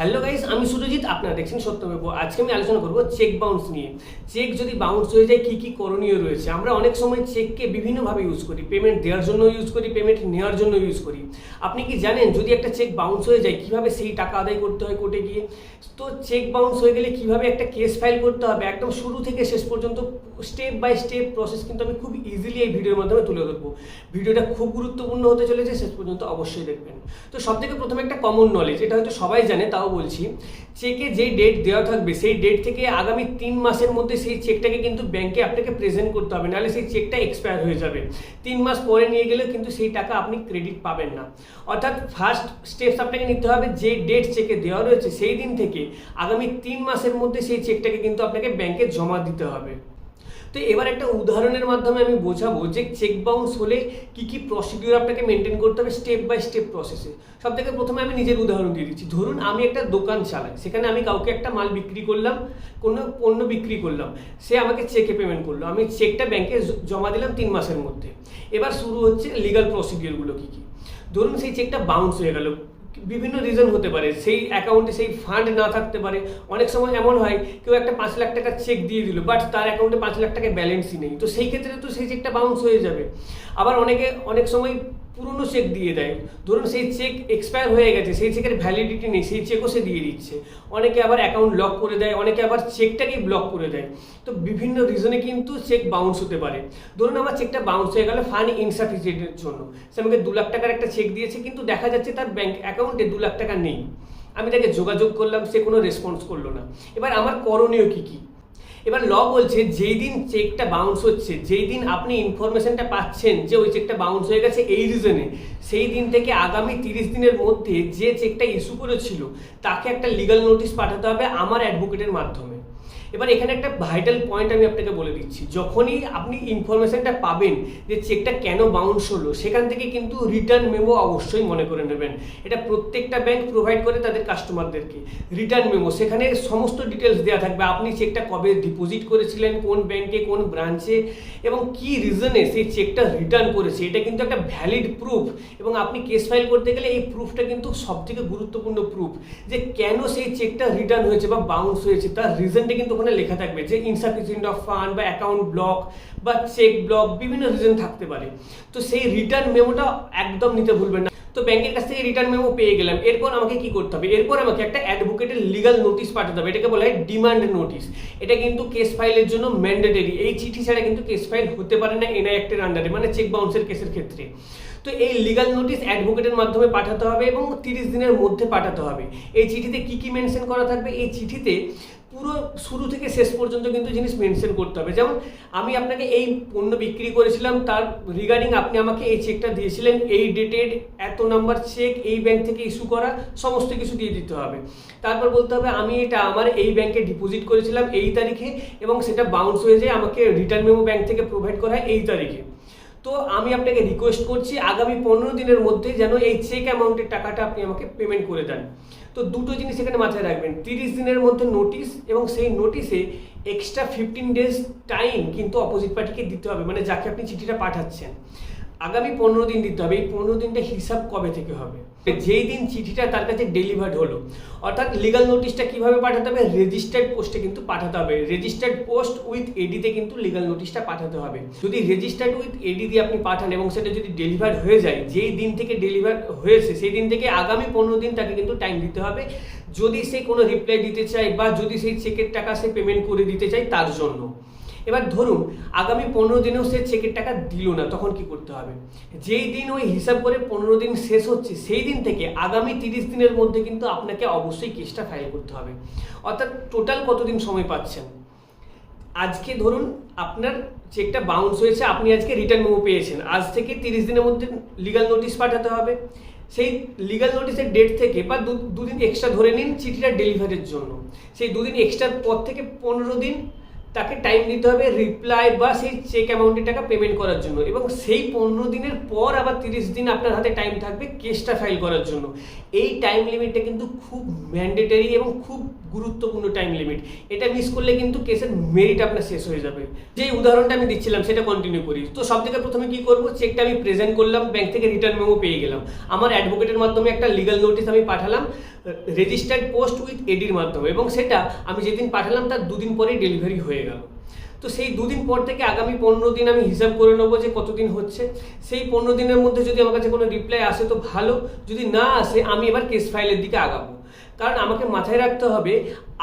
Hello guys আমি সুরজিৎ, আপনারা দেখছেন সত্যমেব আজকে আমি আলোচনা করব চেক বাউন্স নিয়ে। চেক যদি বাউন্স হয়ে যায়, কী কী করণীয় রয়েছে? আমরা অনেক সময় চেককে বিভিন্নভাবে ইউজ করি। পেমেন্ট দেওয়ার জন্য ইউজ করি পেমেন্ট নেওয়ার জন্য ইউজ করি। আপনি কি জানেন, যদি একটা চেক বাউন্স হয়ে যায়, কীভাবে সেই টাকা আদায় করতে হয় কোর্টে গিয়ে? তো চেক বাউন্স হয়ে গেলে কীভাবে একটা কেস ফাইল করতে হবে? একদম শুরু থেকে শেষ পর্যন্ত স্টেপ বাই স্টেপ প্রসেস কিন্তু আমি খুব ইজিলি এই ভিডিওর মাধ্যমে তুলে ধরবো। ভিডিওটা খুব গুরুত্বপূর্ণ হতে চলেছে, শেষ পর্যন্ত অবশ্যই দেখবেন। তো সব থেকে প্রথমে একটা কমন নলেজ এটা হয়তো সবাই জানে, তাও বলছি চেকে যেই ডেট দেওয়া থাকবে, সেই ডেট থেকে আগামী তিন মাসের মধ্যে সেই চেকটাকে কিন্তু ব্যাংকে আপনাকে প্রেজেন্ট করতে হবে, নাহলে সেই চেকটা এক্সপায়ার হয়ে যাবে। তিন মাস পরে নিয়ে গেলে কিন্তু সেই টাকা আপনি ক্রেডিট পাবেন না। অর্থাৎ ফার্স্ট স্টেপস আপনাকে নিতে হবে, যে ডেট চেকে দেওয়া রয়েছে, সেই দিন থেকে আগামী তিন মাসের মধ্যে সেই চেকটাকে কিন্তু আপনাকে ব্যাংকে জমা দিতে হবে। তো এবার একটা উদাহরণের মাধ্যমে আমি বোঝাবো যে চেক বাউন্স হলে কি কি প্রসিডিউর আপনাকে মেনটেন করতে হবে স্টেপ বাই স্টেপ প্রসেসে সব থেকে প্রথমে আমি নিজের উদাহরণ দিয়ে দিচ্ছি। ধরুন আমি একটা দোকান চালাই, সেখানে আমি কাউকে একটা মাল বিক্রি করলাম, কোনো পণ্য বিক্রি করলাম, সে আমাকে চেকে পেমেন্ট করল। আমি চেকটা ব্যাংকে জমা দিলাম তিন মাসের মধ্যে। এবার শুরু হচ্ছে লিগাল প্রসিডিউরগুলো কী কী? ধরুন সেই চেকটা বাউন্স হয়ে গেল বিভিন্ন রিজন হতে পারে। সেই অ্যাকাউন্টে সেই ফান্ড না থাকতে পারে। অনেক সময় এমন হয়, কেউ একটা পাঁচ লাখ টাকা চেক দিয়ে দিল বাট তার অ্যাকাউন্টে পাঁচ লাখ টাকা ব্যালেন্সই নেই। তো সেই ক্ষেত্রে তো সেই চেকটা বাউন্স হয়ে যাবে। আবার অনেকে, অনেক সময় পুরনো চেক দিয়ে দেয়। ধরুন সেই চেক এক্সপায়ার হয়ে গেছে, সেই চেকের ভ্যালিডিটি নেই, সেই চেকও সে দিয়ে দিচ্ছে। অনেকে আবার অ্যাকাউন্ট লক করে দেয়, অনেকে আবার চেকটাকেই ব্লক করে দেয়। তো বিভিন্ন রিজনে কিন্তু চেক বাউন্স হতে পারে। ধরুন আমার চেকটা বাউন্স হয়ে গেল ফান্ড ইনসাফিসিয়েন্টের জন্য। সে আমাকে দু লাখ টাকার একটা চেক দিয়েছে, কিন্তু দেখা যাচ্ছে তার ব্যাংক অ্যাকাউন্টে দু লাখ টাকা নেই। আমি তাকে যোগাযোগ করলাম, সে কোনো রেসপন্স করল না। এবার আমার করণীয় কী কী? এবার ল বলছে, যেই দিন চেকটা বাউন্স হচ্ছে, যেই দিন আপনি ইনফরমেশনটা পাচ্ছেন যে ওই চেকটা বাউন্স হয়ে গেছে এই রিজনে সেই দিন থেকে আগামী তিরিশ দিনের মধ্যে যে চেকটা ইস্যু করেছিল, তাকে একটা লিগাল নোটিশ পাঠাতে হবে আমার অ্যাডভোকেটের মাধ্যমে। এবার এখানে একটা ভাইটাল পয়েন্ট আমি আপনাকে বলে দিচ্ছি। যখনই আপনি ইনফরমেশনটা পাবেন যে চেকটা কেন বাউন্স হলো, সেখান থেকে কিন্তু রিটার্ন মেমো অবশ্যই মনে করে নেবেন। এটা প্রত্যেকটা ব্যাংক প্রোভাইড করে তাদের কাস্টমারদেরকে রিটার্ন মেমো সেখানে সমস্ত ডিটেলস দেওয়া থাকবে। আপনি চেকটা কবে ডিপোজিট করেছিলেন, কোন ব্যাংকে কোন ব্রাঞ্চে এবং কি রিজনে সেই চেকটা রিটার্ন করেছে, এটা কিন্তু একটা ভ্যালিড প্রুফ এবং আপনি কেস ফাইল করতে গেলে এই প্রুফটা কিন্তু সব থেকে গুরুত্বপূর্ণ প্রুফ যে কেন সেই চেকটা রিটার্ন হয়েছে বা বাউন্স হয়েছে, তার রিজনটা কিন্তু ওখানে লেখা থাকবে যে ইনসাফিসিয়েন্ট অফ ফান্ড বা অ্যাকাউন্ট ব্লক বা চেক ব্লক বিভিন্ন রিজন থাকতে পারে। তো সেই রিটার্ন মেমোটা একদম নিতে ভুলবেন না। তো ব্যাংকের কাছ থেকে রিটার্ন মেমো পেয়ে গেলাম। এরপর আমাকে কি করতে হবে? এরপর আমাকে একটা অ্যাডভোকেটের লিগাল নোটিশ পাঠাতে হবে। এটাকে বলা হয় ডিমান্ড নোটিশ এটা কিন্তু কেস ফাইলের জন্য ম্যান্ডেটরি এই চিঠি ছাড়া কিন্তু কেস ফাইল হতে পারে না এনআই অ্যাক্টের আন্ডারে মানে চেক বাউন্সের কেসের ক্ষেত্রে। তো এই লিগাল নোটিশ অ্যাডভোকেটের মাধ্যমে পাঠাতে হবে এবং তিরিশ দিনের মধ্যে পাঠাতে হবে। এই চিঠিতে কি কি মেনশন করা থাকবে? এই চিঠিতে পুরো শুরু থেকে শেষ পর্যন্ত কিন্তু জিনিস মেনশন করতে হবে। যেমন আমি আপনাকে এই পণ্য বিক্রি করেছিলাম, তার রিগার্ডিং আপনি আমাকে এই চেকটা দিয়েছিলেন, এই ডেটেড এত নাম্বার চেক এই ব্যাংক থেকে ইস্যু করা, সমস্ত কিছু দিয়ে দিতে হবে। তারপর বলতে হবে, আমি এটা আমার এই ব্যাংকে ডিপোজিট করেছিলাম এই তারিখে এবং সেটা বাউন্স হয়ে যায়, আমাকে রিটার্ন মেমো ব্যাংক থেকে প্রোভাইড করা হয় এই তারিখে। তো আমি আপনাকে রিকোয়েস্ট করছি, আগামী পনেরো দিনের মধ্যে যেন এই চেক অ্যামাউন্টের টাকাটা আপনি আমাকে পেমেন্ট করে দেন। তো দুটো জিনিস এখানে মাথায় রাখবেন। তিরিশ দিনের মধ্যে নোটিশ এবং সেই নোটিশে এক্সট্রা ফিফটিন ডেজ টাইম কিন্তু অপোজিট পার্টিকে দিতে হবে মানে যাকে আপনি চিঠিটা পাঠাচ্ছেন। আগামী পনেরো দিন দিতে হবে। এই পনেরো দিনটা হিসাব কবে থেকে হবে? যেই দিন চিঠিটা তার কাছে ডেলিভার্ড হলো, অর্থাৎ লিগাল নোটিশটা কীভাবে পাঠাতে হবে? রেজিস্টার্ড পোস্টে কিন্তু পাঠাতে হবে। রেজিস্টার্ড পোস্ট উইথ এডিতে কিন্তু লিগাল নোটিশটা পাঠাতে হবে। যদি রেজিস্টার্ড উইথ এডি দিয়ে আপনি পাঠান এবং সেটা যদি ডেলিভার হয়ে যায়, যেই দিন থেকে ডেলিভার হয়েছে, সেই দিন থেকে আগামী পনেরো দিন তাকে কিন্তু টাইম দিতে হবে। যদি সে কোনো রিপ্লাই দিতে চায় বা যদি সেই চেকের টাকা সে পেমেন্ট করে দিতে চায় তার জন্য। এবার ধরুন, আগামী পনেরো দিনেও সে চেকের টাকা দিল না, তখন কি করতে হবে? যেই দিন ওই হিসাব করে পনেরো দিন শেষ হচ্ছে, সেই দিন থেকে আগামী তিরিশ দিনের মধ্যে কিন্তু আপনাকে অবশ্যই কেসটা ফাইল করতে হবে। অর্থাৎ টোটাল কতদিন সময় পাচ্ছেন? আজকে ধরুন, আপনার চেকটা বাউন্স হয়েছে, আপনি আজকে রিটার্ন মেমো পেয়েছেন। আজ থেকে তিরিশ দিনের মধ্যে লিগাল নোটিশ পাঠাতে হবে। সেই লিগাল নোটিসের ডেট থেকে বা দুদিন এক্সট্রা ধরে নিন চিঠিটা ডেলিভারির জন্য। সেই দুদিন এক্সট্রার পর থেকে পনেরো দিন তাকে টাইম দিতে হবে রিপ্লাই বা সেই চেক অ্যামাউন্টের টাকা পেমেন্ট করার জন্য এবং সেই পনেরো দিনের পর আবার তিরিশ দিন আপনার হাতে টাইম থাকবে কেসটা ফাইল করার জন্য। এই টাইম লিমিটটা কিন্তু খুব ম্যান্ডেটারি এবং খুব গুরুত্বপূর্ণ টাইম লিমিট এটা মিস করলে কিন্তু কেসের মেরিট আপনার শেষ হয়ে যাবে। যে উদাহরণটা আমি দিচ্ছিলাম, সেটা কন্টিনিউ করি। তো সব থেকে প্রথমে কি করব? চেকটা আমি প্রেজেন্ট করলাম ব্যাংক থেকে রিটার্ন মেমো পেয়ে গেলাম। আমার অ্যাডভোকেটের মাধ্যমে একটা লিগাল নোটিস আমি পাঠালাম রেজিস্টার্ড পোস্ট উইথ এডির মাধ্যমে। এবং সেটা আমি যেদিন পাঠালাম, তার দুদিন পরেই ডেলিভারি হয়ে গেল। তো সেই দুদিন পর থেকে আগামী পনেরো দিন আমি হিসাব করে নেব যে কতদিন হচ্ছে। সেই পনেরো দিনের মধ্যে যদি আমার কাছে কোনো রিপ্লাই আসে, তো ভালো। যদি না আসে, আমি এবার কেস ফাইলের দিকে আগাবো। কারণ আমাকে মাথায় রাখতে হবে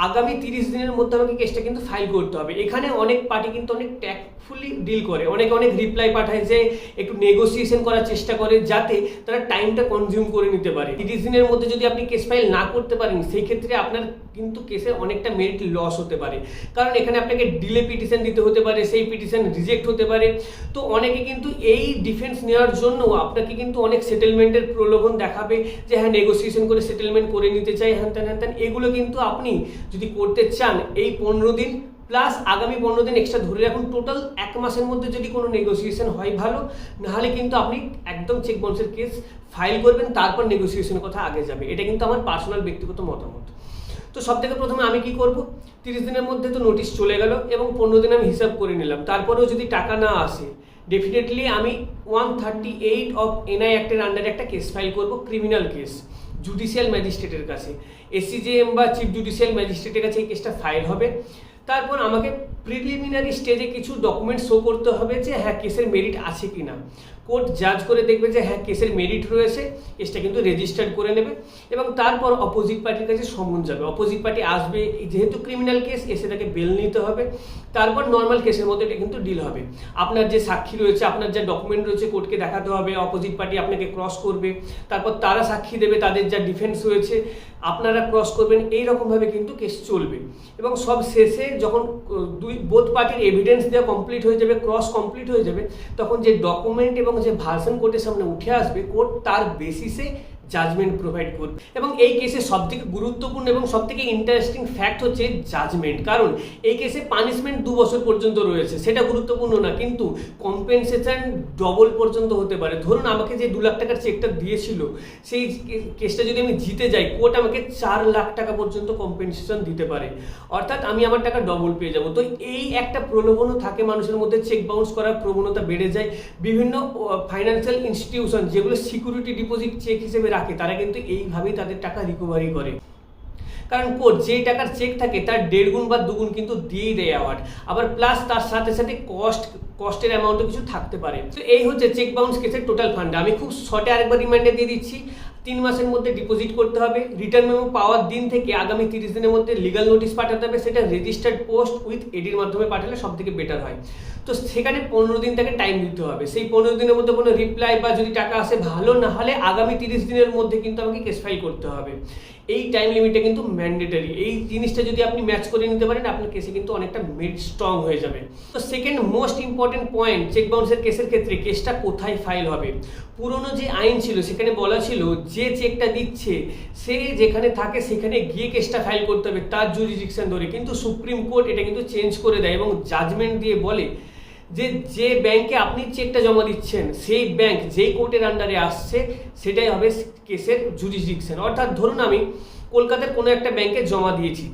আগামী তিরিশ দিনের মধ্যে আমাকে কেসটা কিন্তু ফাইল করতে হবে। এখানে অনেক পার্টি কিন্তু অনেক ট্যাক্টফুলি ডিল করে। অনেক অনেক রিপ্লাই পাঠায় যে একটু নেগোসিয়েশন করার চেষ্টা করে যাতে তারা টাইমটা কনজিউম করে নিতে পারে। তিরিশ দিনের মধ্যে যদি আপনি কেস ফাইল না করতে পারেন সেই ক্ষেত্রে আপনার কিন্তু কেসে অনেকটা মেরিট লস হতে পারে। কারণ এখানে আপনাকে ডিলে পিটিশন দিতে হতে পারে, সেই পিটিশন রিজেক্ট হতে পারে। তো অনেকে কিন্তু এই ডিফেন্স নেওয়ার জন্য আপনাকে কিন্তু অনেক সেটেলমেন্টের প্রলোভন দেখাবে যে হ্যাঁ নেগোসিয়েশন করে সেটেলমেন্ট করে নিতে চাই, হ্যান ত্যান হ্যান ত্যান। এগুলো কিন্তু আপনি যদি করতে চান এই পনেরো দিন প্লাস আগামী পনেরো দিন এক্সট্রা ধরে রাখুন। টোটাল এক মাসের মধ্যে যদি কোনো নেগোসিয়েশন হয় ভালো, নাহলে কিন্তু আপনি একদম চেক বাউন্সের কেস ফাইল করবেন, তারপর নেগোসিয়েশনের কথা আগে যাবে। এটা কিন্তু আমার পার্সোনাল ব্যক্তিগত মতামত। তো সব থেকে প্রথমে আমি কি করব? তিরিশ দিনের মধ্যে তো নোটিশ চলে গেল এবং পনেরো দিন আমি হিসাব করে নিলাম। তারপরেও যদি টাকা না আসে ডেফিনেটলি আমি one thirty eight of NI অ্যাক্টের আন্ডারে একটা কেস ফাইল করব ক্রিমিনাল কেস জুডিশিয়াল ম্যাজিস্ট্রেটের কাছে। এসিজেএম বা চিফ জুডিশিয়াল ম্যাজিস্ট্রেটের কাছে এই কেসটা ফাইল হবে। তারপর আমাকে প্রিলিমিনারি স্টেজে কিছু ডকুমেন্ট শো করতে হবে যে হ্যাঁ কেসের মেরিট আছে কি না কোর্ট জাজ করে দেখবে যে হ্যাঁ কেসের মেরিট রয়েছে কেসটা কিন্তু রেজিস্টার্ড করে নেবে এবং তারপর অপোজিট পার্টির কাছে সমন যাবে। অপোজিট পার্টি আসবে যেহেতু ক্রিমিনাল কেস এসে তাকে বেল নিতে হবে। তারপর নর্মাল কেসের মধ্যে এটা কিন্তু ডিল হবে। আপনার যে সাক্ষী রয়েছে, আপনার যে ডকুমেন্ট রয়েছে কোর্টকে দেখাতে হবে অপোজিট পার্টি আপনাকে ক্রস করবে, তারপর তারা সাক্ষী দেবে, তাদের যা ডিফেন্স রয়েছে আপনারা ক্রস করবেন এই রকমভাবে কিন্তু কেস চলবে। এবং সব শেষে যখন দুই বোধ পার্টির এভিডেন্স দেওয়া কমপ্লিট হয়ে যাবে ক্রস কমপ্লিট হয়ে যাবে, তখন যে ডকুমেন্ট এবং যে ভার্সন কোর্টের সামনে উঠে আসবে কোর্ট তার বেসিসে জাজমেন্ট প্রোভাইড করবে এবং এই কেসে সবথেকে গুরুত্বপূর্ণ এবং সবথেকে ইন্টারেস্টিং ফ্যাক্ট হচ্ছে জাজমেন্ট কারণ এই কেসে পানিশমেন্ট দু বছর পর্যন্ত রয়েছে, সেটা গুরুত্বপূর্ণ না, কিন্তু কম্পেনসেশন ডবল পর্যন্ত হতে পারে। ধরুন আমাকে যে দু লাখ টাকার চেকটা দিয়েছিল, সেই কেসটা যদি আমি জিতে যাই কোর্ট আমাকে চার লাখ টাকা পর্যন্ত কম্পেনসেশন দিতে পারে। অর্থাৎ আমি আমার টাকা ডবল পেয়ে যাব। তো এই একটা প্রলোভনও থাকে মানুষের মধ্যে চেক বাউন্স করার প্রবণতা বেড়ে যায়। বিভিন্ন ফাইন্যান্সিয়াল ইনস্টিটিউশন যেগুলো সিকিউরিটি ডিপোজিট চেক হিসেবে রাখে, তারা কিন্তু এইভাবেই তাদের টাকা রিকভারি করে। কারণ কোর্ট যেই টাকার চেক থাকে, তার দেড় গুণ বা দুগুণ কিন্তু দিয়েই দেয় অ্যাওয়ার্ড আবার প্লাস তার সাথে সাথে কস্ট কস্টের অ্যামাউন্টও কিছু থাকতে পারে। তো এই হচ্ছে চেক বাউন্স কেসের টোটাল ফান্ড আমি খুব শর্টে আরেকবার রিমাইন্ডার দিয়ে দিচ্ছি। তিন মাসের মধ্যে ডিপোজিট করতে হবে। রিটার্ন মেমো পাওয়ার দিন থেকে আগামী তিরিশ দিনের মধ্যে লিগাল নোটিশ পাঠাতে হবে। সেটা রেজিস্টার্ড পোস্ট উইথ এডির মাধ্যমে পাঠালে সব থেকে বেটার হয়। তো সেখানে পনেরো দিন তাকে টাইম দিতে হবে। সেই পনেরো দিনের মধ্যে কোনো রিপ্লাই বা যদি টাকা আসে ভালো না হলে আগামী তিরিশ দিনের মধ্যে কিন্তু আমাকে কেস ফাইল করতে হবে। এই টাইম লিমিটটা কিন্তু ম্যান্ডেটারি এই জিনিসটা যদি আপনি ম্যাচ করে নিতে পারেন, আপনার কেসে কিন্তু অনেকটা মেড স্ট্রং হয়ে যাবে। তো second most important point cheque বাউন্সের কেসের ক্ষেত্রে কেসটা কোথায় ফাইল হবে? পুরনো যে আইন ছিল, সেখানে বলা ছিল, যে চেকটা দিচ্ছে, সে যেখানে থাকে, সেখানে গিয়ে কেসটা ফাইল করতে হবে। তার জুরিডিকশন ধরে। কিন্তু সুপ্রিম কোর্ট এটা কিন্তু চেঞ্জ করে দেয় এবং জাজমেন্ট দিয়ে বলে যে যে ব্যাংকে আপনি চেকটা জমা দিচ্ছেন, সেই ব্যাংক যেই কোর্টের আন্ডারে আসছে, সেটাই হবে কেসের জুরিডিকশন অর্থাৎ ধরুন আমি কলকাতার কোনো একটা ব্যাংকে জমা দিয়েছি।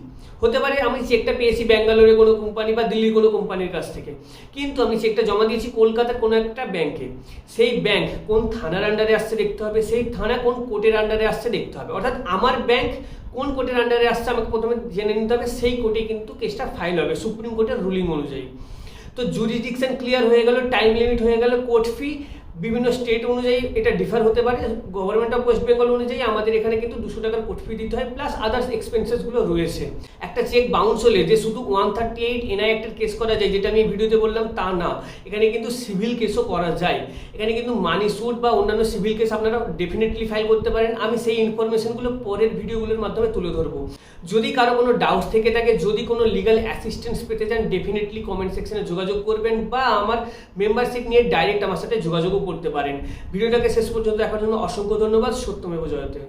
হতে পারে আমি চেকটা পেয়েছি ব্যাঙ্গালোরের কোনো কোম্পানি বা দিল্লির কোনো কোম্পানির কাছ থেকে। কিন্তু আমি চেকটা জমা দিয়েছি কলকাতার কোনো একটা ব্যাংকে সেই ব্যাংক কোন থানার আন্ডারে আসছে দেখতে হবে, সেই থানা কোন কোর্টের আন্ডারে আসছে দেখতে হবে। অর্থাৎ আমার ব্যাংক কোন কোর্টের আন্ডারে আসছে আমাকে প্রথমে জেনে নিতে হবে, সেই কোর্টে কিন্তু কেসটা ফাইল হবে, সুপ্রিম কোর্টের রুলিং অনুযায়ী। তো জুরিডিকশন ক্লিয়ার হয়ে গেল টাইম লিমিট হয়ে গেল কোর্ট ফি বিভিন্ন স্টেট অনুযায়ী এটা ডিফার হতে পারে গভর্নমেন্ট অফ ওয়েস্ট বেঙ্গল অনুযায়ী আমাদের এখানে কিন্তু দুশো টাকার কোর্ট ফি দিতে হয় প্লাস আদার্স এক্সপেন্সেসগুলো রয়েছে। একটা চেক বাউন্স হলে যে শুধু ওয়ান থার্টি এইট এনআই অ্যাক্টের কেস করা যায়, যেটা আমি ভিডিওতে বললাম, তা না। এখানে কিন্তু সিভিল কেসও করা যায়। এখানে কিন্তু মানি সুট বা অন্যান্য সিভিল কেস আপনারা ডেফিনেটলি ফাইল করতে পারেন। আমি সেই ইনফরমেশনগুলো পরের ভিডিওগুলোর মাধ্যমে তুলে ধরবো। যদি কারও কোনো ডাউট থেকে থাকে, যদি কোনো লিগাল অ্যাসিস্ট্যান্স পেতে চান ডেফিনেটলি কমেন্ট সেকশনে যোগাযোগ করবেন বা আমার মেম্বারশিপ নিয়ে ডাইরেক্ট আমার সাথে যোগাযোগও করতে পারেন। ভিডিওটাকে শেষ পর্যন্ত দেখার জন্য অসংখ্য ধন্যবাদ। সত্যমেব জয়তে।